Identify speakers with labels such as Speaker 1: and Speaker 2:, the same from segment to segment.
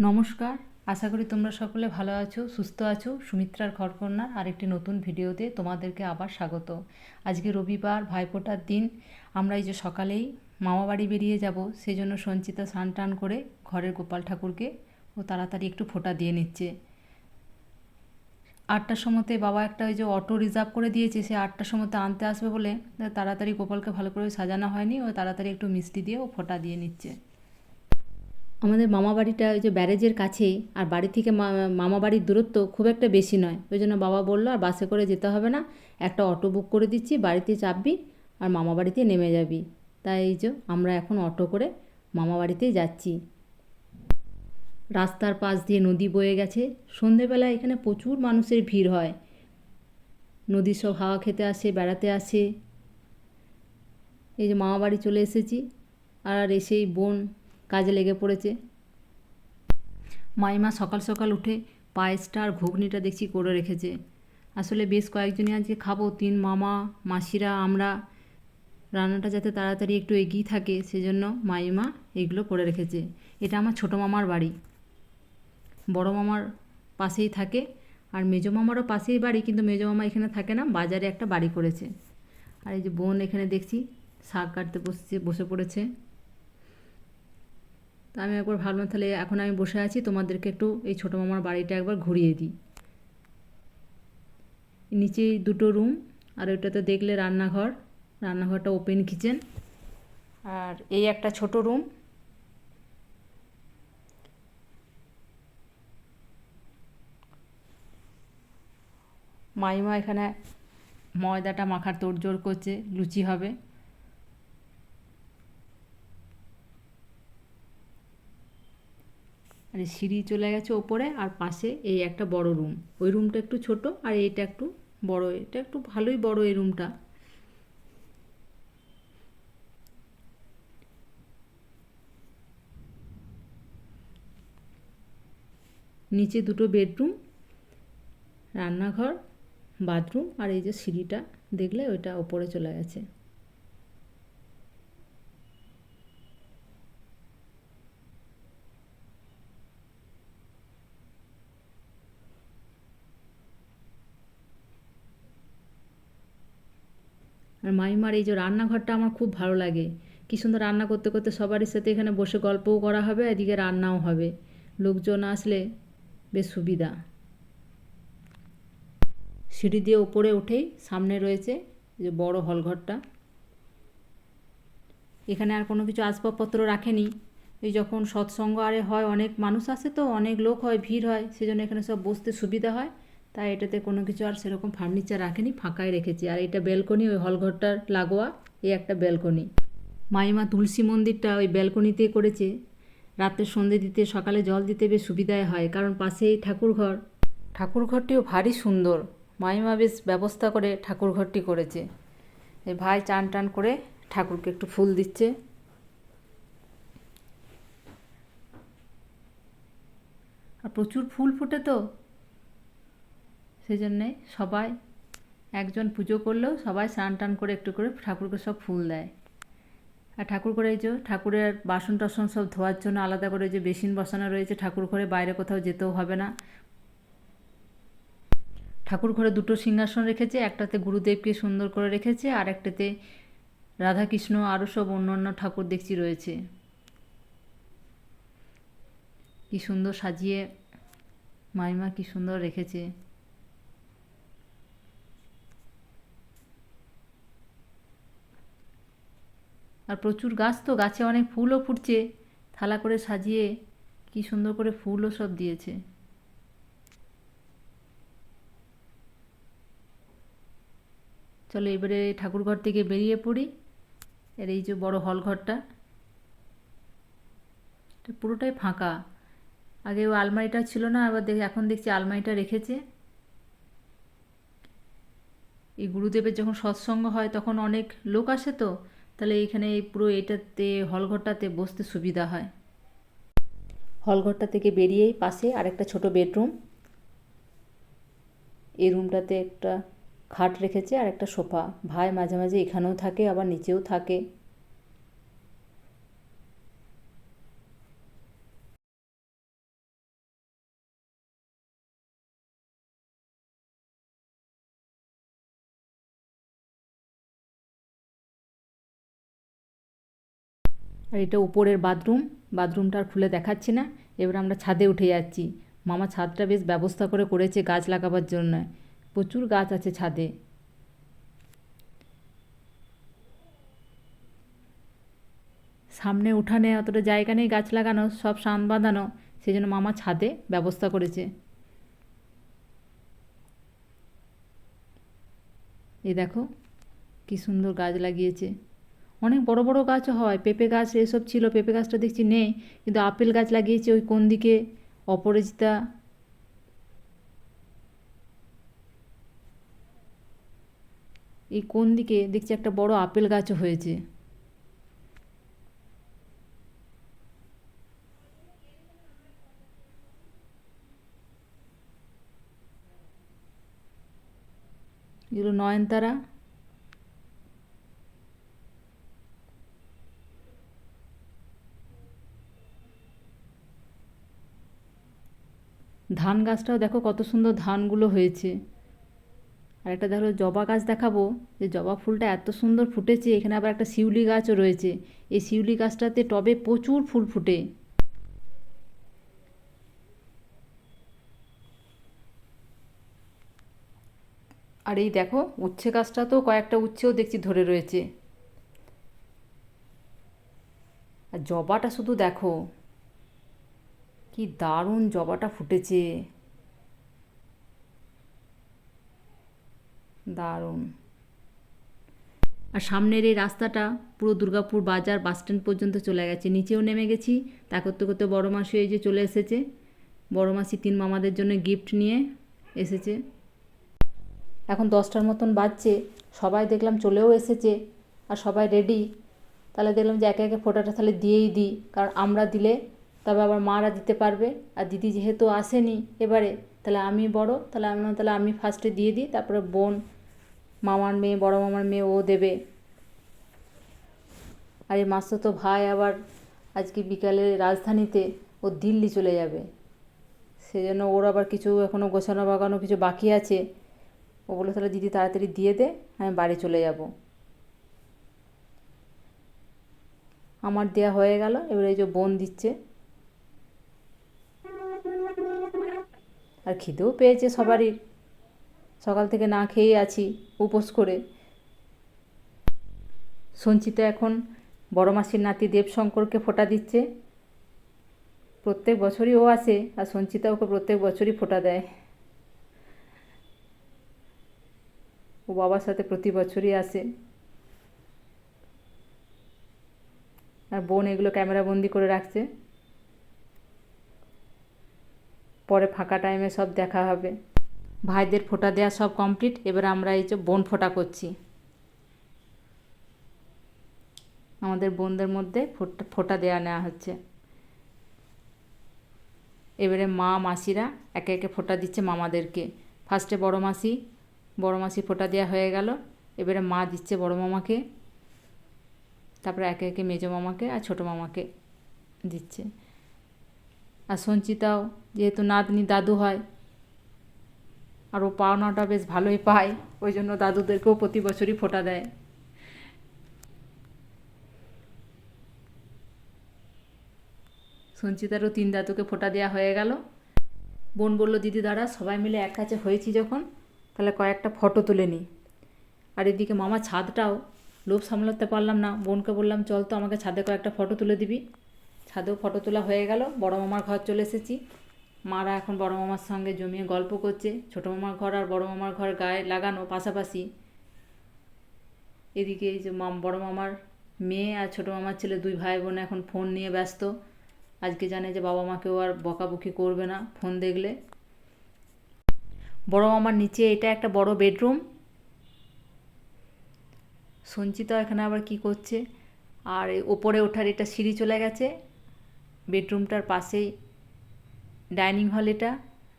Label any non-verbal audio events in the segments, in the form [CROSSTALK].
Speaker 1: নমস্কার, আশা করি তোমরা সকলে ভালো আছো, সুস্থ আছো। সুমিত্রার ঘরকন্যার আরেকটি নতুন ভিডিওতে তোমাদেরকে আবার স্বাগত। আজকে রবিবার, ভাইফোঁটার দিন। আমরা এই যে সকালেই মামা বাড়ি বেরিয়ে যাব সেই জন্য সঞ্চিতা স্নান টান করে ঘরের গোপাল ঠাকুরকে ও তাড়াতাড়ি একটু ফোঁটা দিয়ে নিচ্ছে। আটটার সময়তে বাবা একটা ওই যে অটো রিজার্ভ করে দিয়েছে, সে আটটার সময়তে আনতে আসবে বলে তাড়াতাড়ি গোপালকে ভালো করে সাজানো হয়নি ও তাড়াতাড়ি একটু মিষ্টি দিয়ে ও ফোঁটা দিয়ে নিচ্ছে। আমাদের মামা বাড়িটা ওই যে ব্যারেজের কাছেই আর বাড়ি থেকে মামা বাড়ির দূরত্ব খুব একটা বেশি নয়। ওই জন্য বাবা বলল, আর বাসে করে যেতে হবে না, একটা অটো বুক করে দিচ্ছি, বাড়িতে চাপবি, আর মামা বাড়িতে নেমে যাবি। তাই এই যে আমরা এখন অটো করে মামা বাড়িতেই যাচ্ছি। রাস্তার পাশ দিয়ে নদী বয়ে গেছে। সন্ধেবেলা এখানে প্রচুর মানুষের ভিড় হয়। নদীর সব হাওয়া খেতে আসে, বেড়াতে আসে। এই যে মামা বাড়ি চলে এসেছি। আর এসেই বোন কাজে লেগে পড়েছে। মাইমা সকাল সকাল উঠে পায়েসটা আর ঘুগনিটা দেখছি করে রেখেছে। আসলে বেশ কয়েকজনই আজকে খাব, তিন মামা, মাসিরা, আমরা। রান্নাটা যাতে তাড়াতাড়ি একটু এগিয়ে থাকে, সেজন্য মাইমা এগুলো করে রেখেছে। এটা আমার ছোটো মামার বাড়ি। বড় মামার পাশেই থাকে আর মেজো মামারও পাশেই বাড়ি, কিন্তু মেজো মামা এখানে থাকে না, বাজারে একটা বাড়ি করেছে। আর এই যে বোন এখানে দেখছি, শাক কাটতে বসছে, বসে পড়েছে। তা আমি একবার ভাবলাম, তাহলে এখন আমি বসে আছি, তোমাদেরকে একটু এই ছোটো মামার বাড়িটা একবার ঘুরিয়ে দিই। নিচেই দুটো রুম আর ওইটাতে দেখলে রান্নাঘর, রান্নাঘরটা ওপেন কিচেন আর এই একটা ছোট রুম মাইমা এখানে ময়দাটা মাখার তোড়জোড় করছে, লুচি হবে। আর সিঁড়ি চলে গেছে ওপরে আর পাশে এই একটা বড় রুম ওই রুমটা একটু ছোট আর এইটা একটু বড়। এটা একটু ভালোই বড় এই রুমটা নিচে দুটো বেডরুম রান্নাঘর বাথরুম আর এই যে সিঁড়িটা, দেখলে ওইটা ওপরে চলে গেছে। আর মাইমার এই যে রান্নাঘরটা আমার খুব ভালো লাগে। কী সুন্দর রান্না করতে করতে সবারই সাথে এখানে বসে গল্পও করা হবে, এদিকে রান্নাও হবে। লোকজন আসলে বেশ সুবিধা। সিঁড়ি দিয়ে ওপরে উঠেই সামনে রয়েছে যে বড় হলঘরটা। এখানে আর কোনো কিছু আসবাবপত্র রাখেনি। এই যখন সৎসঙ্গ আরে হয়, অনেক মানুষ আসে তো, অনেক লোক হয়, ভিড় হয়, সেজন্য এখানে সব বসতে সুবিধা হয়। তাই এটাতে কোনো কিছু আর সেরকম ফার্নিচার রাখেনি ফাঁকাই রেখেছি। আর এটা ব্যালকনি ওই হলঘরটার লাগোয়া এই একটা ব্যালকনি মাইমা তুলসী মন্দিরটা ওই ব্যালকনিতে করেছে। রাতে সন্ধে দিতে সকালে জল দিতে বেশ সুবিধায় হয় কারণ পাশেই ঠাকুরঘর ঠাকুরঘরটিও ভারী সুন্দর। মাইমা বেশ ব্যবস্থা করে ঠাকুরঘরটি করেছে। এই ভাই চান টান করে ঠাকুরকে একটু ফুল দিচ্ছে। আর প্রচুর ফুল ফুটে তো সেই জন্যে সবাই একজন পুজো করলেও সবাই স্নান টান করে একটু করে ঠাকুরকে সব ফুল দেয়। আর ঠাকুর ঘরে যে ঠাকুরের বাসন টাসন সব ধোয়ার জন্য আলাদা করে যে বেসিন বসানো রয়েছে, ঠাকুর ঘরে বাইরে কোথাও যেতেও হবে না। ঠাকুর ঘরে দুটো সিংহাসন রেখেছে, একটাতে গুরুদেবকে সুন্দর করে রেখেছে, আর একটাতে রাধাকৃষ্ণ আরও সব অন্য অন্য ঠাকুর দেখছি রয়েছে। কি সুন্দর সাজিয়ে মাইমা কি সুন্দর রেখেছে। আর প্রচুর গাছ তো, গাছে অনেক ফুলও ফুটছে। থালা করে সাজিয়ে কি সুন্দর করে ফুলও সব দিয়েছে। চলো এবারে ঠাকুরঘর থেকে বেরিয়ে পড়ি। এর এই যে বড় হল ঘরটা পুরোটাই ফাঁকা। আগে ও আলমারিটা ছিল না আবার দেখে, এখন দেখছি আলমারিটা রেখেছে। এই গুরুদেবের যখন সৎসঙ্গ হয়, তখন অনেক লোক আসে তো তাহলে এখানে এই পুরো এটাতে, হলঘরটাতে বসতে সুবিধা হয়। হলঘরটা থেকে বেরিয়েই পাশে আরেকটা ছোট বেডরুম। এই রুমটাতে একটা খাট রেখেছে আর একটা সোফা। ভাই মাঝে মাঝে এখানেও থাকে, আবার নিচেও থাকে। আর এটা উপরের বাথরুম, বাথরুমটা আর খুলে দেখাচ্ছি না। এবার আমরা ছাদে উঠে যাচ্ছি। মামা ছাদটা বেশ ব্যবস্থা করে করেছে গাছ লাগাবার জন্য। প্রচুর গাছ আছে ছাদে। সামনে উঠানে অতটা জায়গা নেই গাছ লাগানো সব সান বাঁধানো। সেই জন্য মামা ছাদে ব্যবস্থা করেছে। এই দেখো, কি সুন্দর গাছ লাগিয়েছে। অনেক বড় বড় গাছও হয়। পেঁপে গাছ এসব ছিল, পেঁপে গাছটা দেখছি নেই, কিন্তু আপেল গাছ লাগিয়েছে ওই কোন দিকে? অপরাজিতা। এই কোন দিকে? দেখছি একটা বড় আপেল গাছও হয়েছে। এগুলো নয়নতারা। ধান গাছটাও দেখো কত সুন্দর ধানগুলো হয়েছে। আর একটা দেখো জবা গাছ দেখাবো, যে জবা ফুলটা এত সুন্দর ফুটেছে, এখানে আবার একটা শিউলি গাছও রয়েছে। এই শিউলি গাছটাতে টবে প্রচুর ফুল ফুটে। আর এই দেখো উচ্ছে গাছটা তো কয়েকটা উচ্ছেও দেখছি ধরে রয়েছে। আর জবাটা শুধু দেখো। কি দারুণ জবাটা ফুটেছে। দারুণ। আর সামনের এই রাস্তাটা পুরো দুর্গাপুর বাজার বাস স্ট্যান্ড পর্যন্ত চলে গেছে। নিচেও নেমে গেছি। তা করতে করতে বড় মাসি এই যে চলে এসেছে। বড় মাসি তিন মামাদের জন্য গিফট নিয়ে এসেছে। এখন দশটার মতন বাজছে। সবাই দেখলাম চলেও এসেছে। আর সবাই রেডি তাহলে দেখলাম যে একে একে ফোটাটা তাহলে দিয়েই দিই। কারণ আমরা দিলে তবে আবার মারা দিতে পারবে। আর দিদি যেহেতু আসেনি এবারে, তাহলে আমি বড়, তাহলে আমি তাহলে আমি ফার্স্টে দিয়ে দিই, তারপরে বোন, মামার মেয়ে, বড় মামার মেয়ে ও দেবে। আর এই মাসতো ভাই আবার আজকে বিকালে রাজধানীতে ও দিল্লি চলে যাবে। সেই জন্য ওর আবার কিছু এখনও গোছানো বাগানো কিছু বাকি আছে। ও বলে তাহলে দিদি তাড়াতাড়ি দিয়ে দে, আমি বাড়ি চলে যাব। আমার দেয়া হয়ে গেল, এবারে এই যে বোন দিচ্ছে। আর খিদেও পেয়েছে সবারই। সকাল থেকে না খেয়ে আছি, উপোস করে। সঞ্চিতা এখন বড় মাসির নাতি দেবশঙ্করকে ফোঁটা দিচ্ছে। প্রত্যেক বছরই ও আসে আর সঞ্চিতা ওকে প্রত্যেক বছরই ফোঁটা দেয়। ও বাবার সাথে প্রতি বছরই আসে। আর বোন এগুলো ক্যামেরা বন্দি করে রাখছে। পরে ফাঁকা টাইমে সব দেখা হবে। ভাইদের ফোঁটা দেওয়া সব কমপ্লিট এবার আমরা এই যে বোন ফোঁটা করছি। আমাদের বোনদের মধ্যে ফোটা, ফোঁটা দেওয়া নেওয়া হচ্ছে। এবারে মা, মাসিরা একে একে ফোঁটা দিচ্ছে মামাদেরকে। ফার্স্টে বড় মাসি বড় মাসি ফোঁটা দেওয়া হয়ে গেল। এবারে মা দিচ্ছে বড় মামাকে। তারপরে একে একে মেজো মামাকে আর ছোটো মামাকে দিচ্ছে। আর সঞ্চিতাও যেহেতু নাতনি দাদু হয়, আর ও পাওনাটা বেশ ভালোই পায়, ওই জন্য দাদুদেরকেও প্রতি বছরই ফোঁটা দেয়। সঞ্চিতারও তিন দাদুকে ফোঁটা দেওয়া হয়ে গেল। বোন বলল, দিদি দাদা সবাই মিলে এক কাছে হয়েছি যখন, তাহলে কয়েকটা ফটো তুলে নিই। আর এদিকে মামা ছাদটাও লোভ সামলাতে পারলাম না। বোনকে বললাম, চল তো আমাকে ছাদে কয়েকটা ফটো তুলে দিবি। ছাদেও ফটো তোলা হয়ে গেল। বড় মামার ঘর চলে এসেছি। মারা এখন বড় মামার সঙ্গে জমিয়ে গল্প করছে। ছোটো মামার ঘর আর বড় মামার ঘর গায়ে লাগানো পাশাপাশি। এদিকে এই যে মাম বড় মামার মেয়ে আর ছোটো মামার ছেলে দুই ভাই বোন এখন ফোন নিয়ে ব্যস্ত। আজকে জানে যে বাবা মাকেও আর বকাবকি করবে না ফোন দেখলে। বড় মামার নিচে এটা একটা বড় বেডরুম। সঞ্চিতা এখানে আবার কি করছে? আর ওপরে ওঠার এটা সিঁড়ি চলে গেছে। বেডরুমটার পাশেই ডাইনিং হল এটা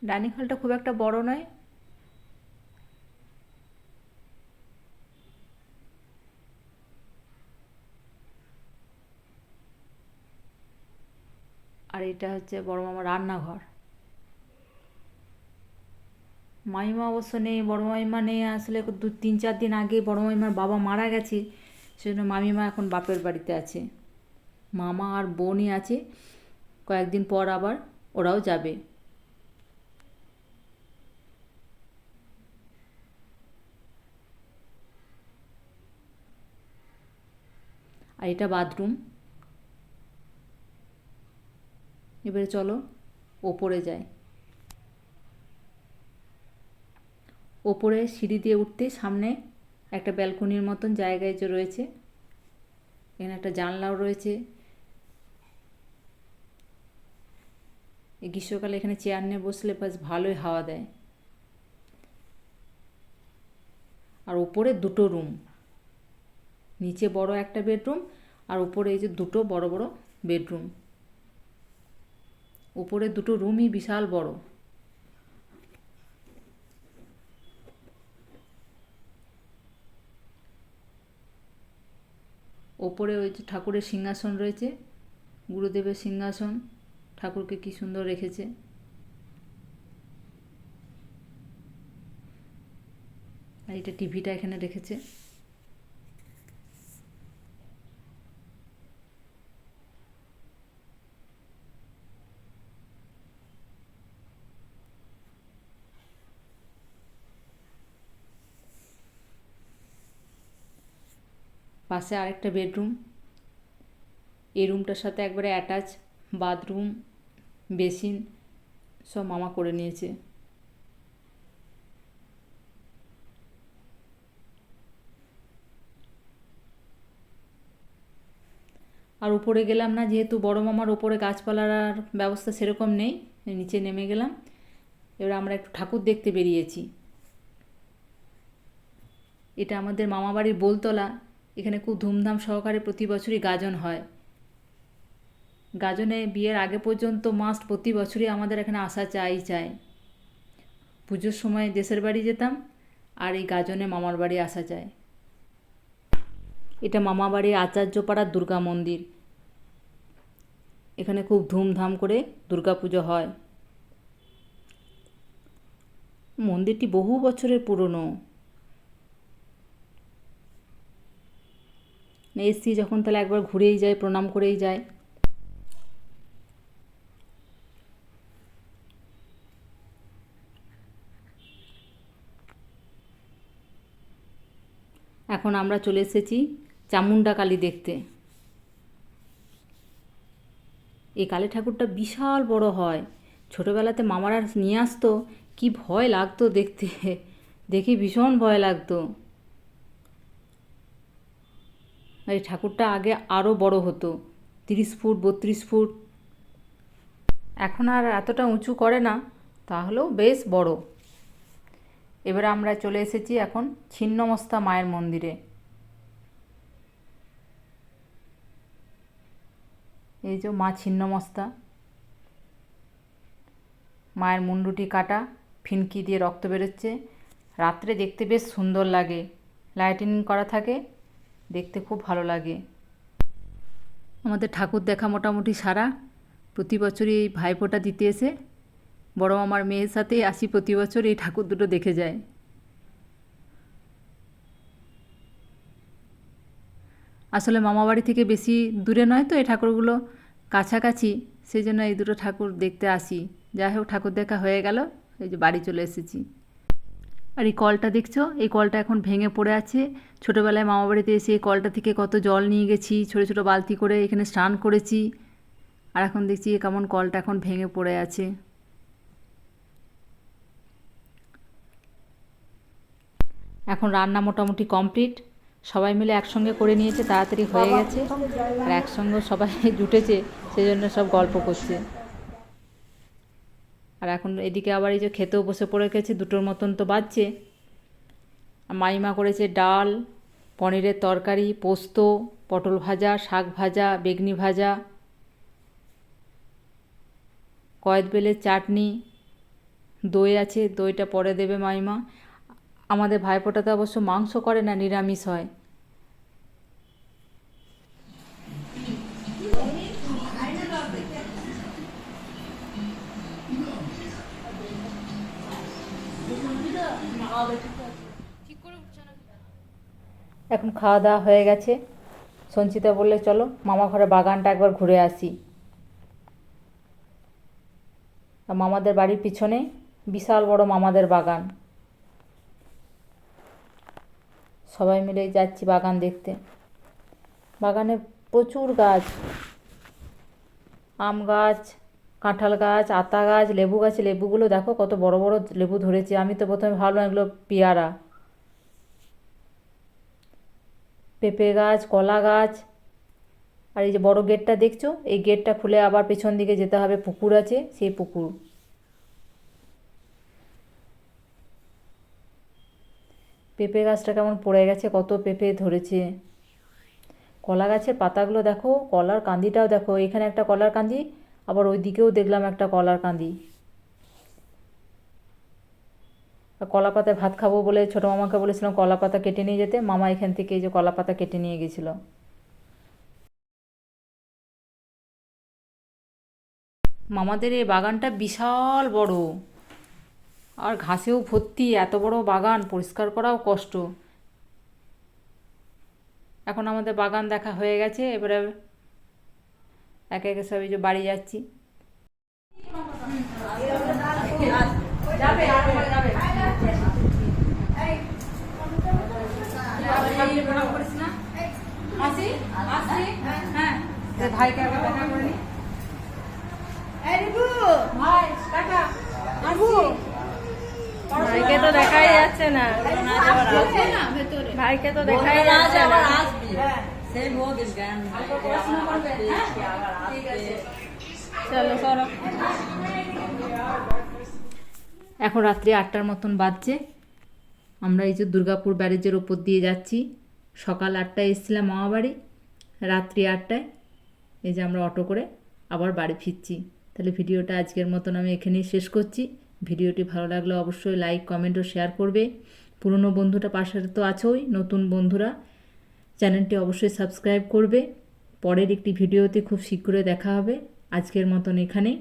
Speaker 1: ডাইনিং হলটা খুব একটা বড় নয়। আর এটা হচ্ছে বড় মামার রান্নাঘর। মামিমা অবশ্য নেই, বড় মামিমা নেই। আসলে দু তিন চার দিন আগে বড় মামিমার বাবা মারা গেছে। সেজন্য মামিমা এখন বাপের বাড়িতে আছে। মামা আর বোনই আছে। কয়েকদিন পর আবার ওরাও যাবে। আর এটা বাথরুম। এবারে চলো, ওপরে যাই। ওপরে সিঁড়ি দিয়ে উঠতে সামনে একটা ব্যালকনির মতন জায়গায় যে রয়েছে, এখানে একটা জানলাও রয়েছে। এই গ্রীষ্মকালে এখানে চেয়ার নিয়ে বসলে বেশ ভালোই হাওয়া দেয়। আর উপরে দুটো রুম নিচে বড় একটা বেডরুম আর উপরে এই যে দুটো বড় বড় বেডরুম উপরে দুটো রুমই বিশাল বড়। ওপরে ওই যে ঠাকুরের সিংহাসন রয়েছে, গুরুদেবের সিংহাসন। ঠাকুরকে কি সুন্দর রেখেছে? আর এটা টিভিটা এখানে রেখেছে। পাশে আরেকটা বেডরুম। এই রুমটার সাথে একবারে অ্যাটাচ বাথরুম। বেসিন সব মামা করে নিয়েছে। আর উপরে গেলাম না, যেহেতু বড় মামার ওপরে গাছপালার ব্যবস্থা সেরকম নেই, নিচে নেমে গেলাম। এবার আমরা একটু ঠাকুর দেখতে বেরিয়েছি। এটা আমাদের মামাবাড়ির বোলতলা। এখানে খুব ধুমধাম সহকারে প্রতি বছরই গাজন হয়। গাজনে বিয়ের আগে পর্যন্ত মাস্ট প্রতি বছরই আমাদের এখানে আসা চাই চাই। পুজোর সময় দেশের বাড়ি যেতাম, আর এই গাজনে মামার বাড়ি আসা যায় এটা মামাবাড়ির আচার্যপাড়ার দুর্গা মন্দির। এখানে খুব ধুমধাম করে দুর্গা পুজো হয়। মন্দিরটি বহু বছরের পুরনো। এসছি যখন তাহলে একবার ঘুরেই যায় প্রণাম করেই যায় এখন আমরা চলে এসেছি চামুন্ডা কালী দেখতে। এই কালী ঠাকুরটা বিশাল বড় হয়। ছোটোবেলাতে মামারা নিয়ে আসতো, কি ভয় লাগতো দেখতে। দেখি ভীষণ ভয় লাগতো। এই ঠাকুরটা আগে আরও বড় হতো, তিরিশ ফুট, বত্রিশ ফুট। এখন আর এতটা উঁচু করে না, তাহলেও বেশ বড়। এবারে আমরা চলে এসেছি এখন ছিন্নমস্তা মায়ের মন্দিরে। এই যে মা ছিন্নমস্তা। মায়ের মুন্ডুটি কাটা, ফিনকি দিয়ে রক্ত বেরোচ্ছে। রাত্রে দেখতে বেশ সুন্দর লাগে। লাইটিং করা থাকে, দেখতে খুব ভালো লাগে। আমাদের ঠাকুর দেখা মোটামুটি সারা। প্রতি বছরই এই ভাইফোঁটা দিতে এসে, বড় মামার মেয়ের সাথেই আসি প্রতি বছর, এই ঠাকুর দুটো দেখে যায়। আসলে মামাবাড়ি থেকে বেশি দূরে নয় তো, এই ঠাকুরগুলো কাছাকাছি সেই জন্য এই দুটো ঠাকুর দেখতে আসি। যাই হোক, ঠাকুর দেখা হয়ে গেল, এই যে বাড়ি চলে এসেছি। আর এই কলটা দেখছ? এই কলটা এখন ভেঙে পড়ে আছে। ছোটোবেলায় মামাবাড়িতে এসে এই কলটা থেকে কত জল নিয়ে গেছি, ছোটো ছোটো বালতি করে এখানে স্নান করেছি। আর এখন দেখছি কেমন কলটা এখন ভেঙে পড়ে আছে। এখন রান্না মোটামুটি কমপ্লিট। সবাই মিলে একসঙ্গে করে নিয়েছে, তাড়াতাড়ি হয়ে গেছে। আর একসঙ্গে সবাই [LAUGHS] জুটেছে সেই জন্য সব গল্প করছে। আর এখন এদিকে আবার এই যে খেতেও বসে পড়ে গেছে, দুটোর মতন তো বাজছে। মাইমা করেছে ডাল, পনিরের তরকারি, পোস্ত, পটল ভাজা, শাক ভাজা, বেগনি ভাজা কয়েদ বেলের চাটনি, দই আছে, দইটা পরে দেবে মাইমা। আমাদের ভাইফোঁটাতে অবশ্য মাংস করে না, নিরামিষ হয়। এখন খাওয়া দাওয়া হয়ে গেছে। সঞ্চিতা বললে, চলো, মামা ঘরে বাগানটা একবার ঘুরে আসি। মামাদের বাড়ির পিছনে বিশাল বড় মামাদের বাগান। সবাই মিলে যাচ্ছি বাগান দেখতে। বাগানে প্রচুর গাছ। আম গাছ, কাঁঠাল গাছ, আতা গাছ, লেবু গাছ, লেবুগুলো দেখো কত বড় বড় লেবু ধরেছে। আমি তো প্রথমে ভাবলাম এগুলো পেয়ারা। পেঁপে গাছ, কলা গাছ। আর এই যে বড় গেটটা দেখছ? এই গেটটা খুলে আবার পেছন দিকে যেতে হবে। পুকুর আছে, সেই পুকুর। পেঁপে গাছটা কেমন পড়ে গেছে, কত পেঁপে ধরেছে। কলা গাছের পাতাগুলো দেখো, কলার কান্দিটাও দেখো, এখানে একটা কলার কান্দি, আবার ওই দিকেও দেখলাম একটা কলার কান্দি। কলা পাতায় ভাত খাব বলে ছোটো মামাকে বলেছিলাম কলা পাতা কেটে নিয়ে যেতে, মামা এখান থেকে এই যে কলা পাতা কেটে নিয়ে গেছিল। মামাদের এই বাগানটা বিশাল বড়। আর ঘাসেও ভর্তি এত বড় বাগান পরিষ্কার করাও কষ্ট। এখন আমাদের বাগান দেখা হয়ে গেছে এবারে একে একে সব এই যে বাড়ি যাচ্ছি। ভাইকে আগে দেখা করে নি।
Speaker 2: ভাইকে তো দেখাই যাচ্ছে না। ভাইকে তো দেখাই যাচ্ছে না। চলো সরো
Speaker 1: এখন রাত্রি আটটার মতন বাজছে। আমরা এই যে দুর্গাপুর ব্যারেজের ওপর দিয়ে যাচ্ছি। সকাল আটটায় এসেছিলাম মামা বাড়ি রাত্রি আটটায়। এই যে আমরা অটো করে আবার বাড়ি ফিরছি। তাহলে ভিডিওটা আজকের মতন আমি এখানেই শেষ করছি। ভিডিওটি ভালো লাগলে অবশ্যই লাইক, কমেন্ট ও শেয়ার করবে। পুরনো বন্ধুটা পাশে তো আছোই, নতুন বন্ধুরা চ্যানেলটি অবশ্যই সাবস্ক্রাইব করবে। পরের একটি ভিডিওতে খুব শীঘ্রই দেখা হবে। আজকের মতন এখানেই।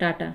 Speaker 1: টাটা।